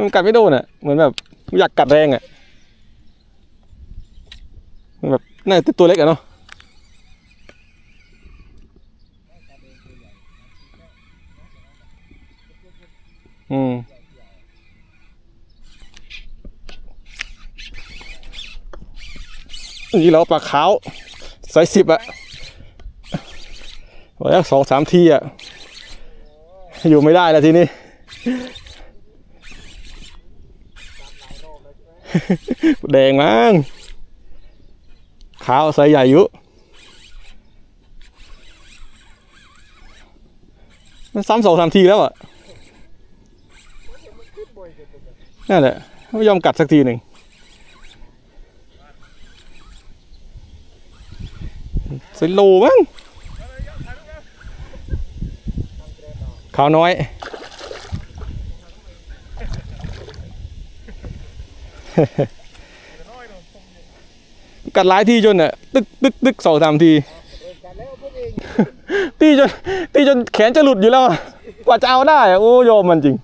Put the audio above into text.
มันกัดไม่โดนอะ เหมือนแบบอยากกัดแรงอะมันแบบน่าจะตัวเล็กอะเนาะอืมนี่เราปลาขาวไซส์สิบอะไว้สักสองสามทีอะอยู่ไม่ได้แล้วทีนี้ แดงมั้งขาวไซส์ใหญ่ยู่มันซ้ำสองสามทีแล้วอะนั่นแหละไม่ยอมกัดสักทีหนึ่งใส่โลมั้งขาวน้อย กัดหลายทีจนอะตึกตึกตึกสองสามทีตีจนตีจนแขนจะหลุดอยู่แล้วกว่าจะเอาได้ โอ้ยอมมันจริง